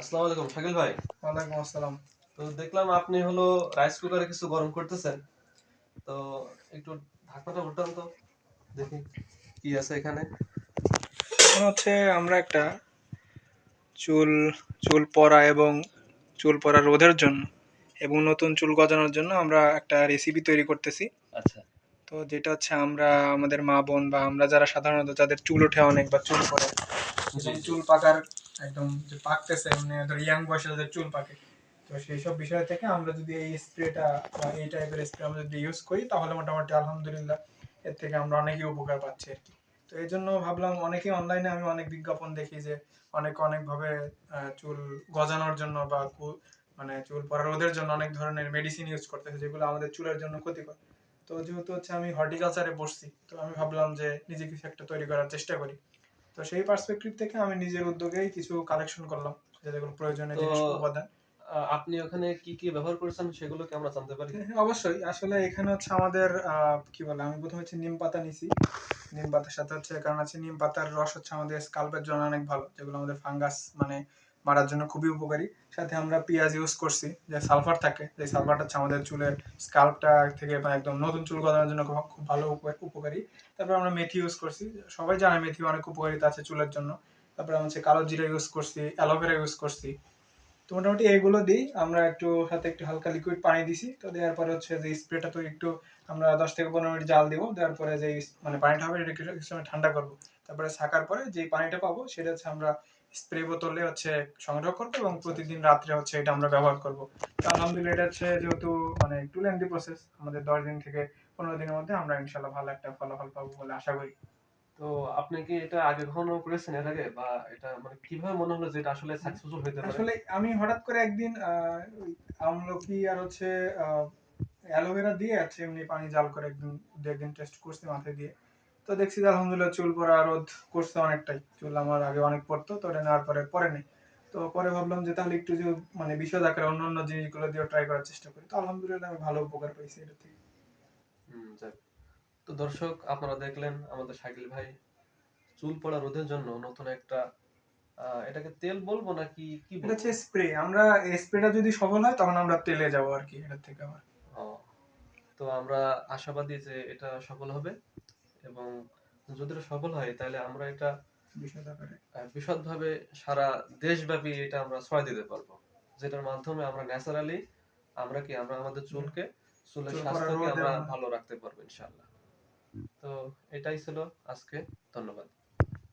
আসসালামু আলাইকুম শাকিল ভাই। ওয়ালাইকুম আসসালাম। তো দেখলাম আপনি হলো রাইস কুকারে কিছু গরম করতেছেন। তো একটু ঢাকনাটা উল্টান তো দেখি কি আছে এখানে। হচ্ছে আমরা একটা চুল চুল পড়া এবং চুল পড়া রোধের জন্য এবং নতুন চুল গজানোর জন্য আমরা একটা রেসিপি তৈরি করতেছি। আচ্ছা। তো যেটা হচ্ছে আমরা আমাদের মা বোন বা আমরা যারা সাধারণত যাদের চুল ওঠে অনেক বা চুল জি। চুল পাকার একদম যে পাকতেছে মানে ধর ইয়াং বয়সে যাদের চুল পাকে। তো সেই সব বিষয় থেকে আমরা যদি এই স্প্রেটা বা এই টাইপের স্প্রে আমরা যদি ইউজ করি, তাহলে মোটামুটি আলহামদুলিল্লাহ এর থেকে আমরা অনেকই উপকার পাচ্ছি আর কি। তো এই জন্য ভাবলাম অনেকেই অনলাইনে আমি অনেক বিজ্ঞাপন দেখি যে অনেক, অনেকভাবে চুল গজানোর জন্য বা মানে চুল পড়া রোধের জন্য অনেক ধরনের মেডিসিন ইউজ করতেছে, যেগুলো আমাদের চুলের জন্য ক্ষতিকর। তো যেহেতু হচ্ছে আমি হর্টিকালচারে পড়ছি তো আমি ভাবলাম যে নিজে কিছু একটা তৈরি করার চেষ্টা করি। তো সেই পার্সপেক্টিভ থেকে আমি নিজের উদ্যোগেই কিছু কালেকশন করলাম যেগুলো প্রয়োজনীয় জিনিস উপাদান। আপনি ওখানে কি কি ব্যবহার করেছেন সেগুলো কি আমরা জানতে পারি। হ্যাঁ, অবশ্যই। আসলে এখানে হচ্ছে আমাদের আহ, কি বলে আমি প্রথমে হচ্ছে নিম পাতা নিছি। নিম পাতার সাথে হচ্ছে কারণ আছে নিম পাতার রস হচ্ছে আমাদের স্কাল্পের জন্য অনেক ভালো যেগুলো আমাদের ফাঙ্গাস মানে মারার জন্য খুবই উপকারী। সাথে আমরা পেঁয়াজ ইউজ করছি, যে সালফার থাকে, যে সালফারটা হচ্ছে আমাদের চুলের স্কাল্পটা থেকে মানে একদম নতুন চুল গজানোর জন্য খুব ভালো উপ- উপকারী। তারপর আমরা মেথি ইউজ করছি, সবাই জানে মেথি অনেক উপকারিতা আছে চুলের জন্য। তারপরে আমরা হচ্ছে কালো জিরা ইউজ করছি অ্যালোভেরা ইউজ করছি। তো মোটামুটি এইগুলো দিই, আমরা একটু সাথে একটু হালকা লিকুইড পানি দিছি, তো দেওয়ার পরে হচ্ছে যে স্প্রেটা তো একটু আমরা দশ থেকে পনেরো মিনিট জাল দিব, দেওয়ার পরে যে মানে পানিটা হবে এটা কিছু সময় ঠান্ডা করব। তারপরে ছাকার পরে যে পানিটা পাবো, সেটা হচ্ছে আমরা স্প্রে বোতলে হচ্ছে সংগ্রহ করব এবং প্রতিদিন রাত্রে হচ্ছে এটা আমরা ব্যবহার করব। তো আলহামদুলিল্লাহ এটা হচ্ছে যেহেতু মানে একটু লেন্দি প্রসেস আমাদের দশ দিন থেকে পনেরো দিনের মধ্যে আমরা ইনশাল্লাহ ভালো একটা ফলাফল পাবো বলে আশা করি। তো আপনি কি এটা আগে কখনো করেছেন এর আগে? বা এটা মানে কীভাবে মনে হলো যে এটা আসলে সাকসেসফুল হতে পারে? আসলে আমি হঠাৎ করে একদিন আমলকি আর হচ্ছে অ্যালোভেরা দিয়ে আছে এমনি পানি জাল করে একদিন দু একদিন টেস্ট করছি মাথায় দিয়ে। তো দেখছি যে আলহামদুলিল্লাহ চুল পড়া রোধ করছে অনেকটাই। চুল আমার আগে অনেক পড়তো তো এটা নেওয়ার পরে পরে নেই। তো পরে ভাবলাম যে তাহলে একটু যে মানে বিশদ আকারে অন্য অন্য জিনিসগুলো দিয়ে ট্রাই করার চেষ্টা করি। তো আলহামদুলিল্লাহ আমি ভালো উপকার পাইছি এটা থেকে। তো দর্শক আপনারা দেখলেন আমাদের শাকিল ভাই চুল পড়া রোধের জন্য নতুন একটা আহ, এটাকে তেল বলব নাকি কি এটা হচ্ছে স্প্রে আমরা স্প্রেটা যদি সফল হয় তখন আমরা তেলে যাব আর কি এটার থেকে আমার ও, তো আমরা আশাবাদী যে এটা সফল হবে। এবং যদি এটা সফল হয় তাহলে আমরা এটা বিশদ আকারে। সারা বিশদভাবে সারা দেশব্যাপী এটা আমরা ছড়াই দিতে পারব। যেটার মাধ্যমে আমরা ন্যাচারালি আমরা কি আমরা আমাদের চুলকে চুলের স্বাস্থ্যকে আমরা ভালো রাখতে পারব ইনশাআল্লাহ। তো এটাই ছিল আজকে ধন্যবাদ।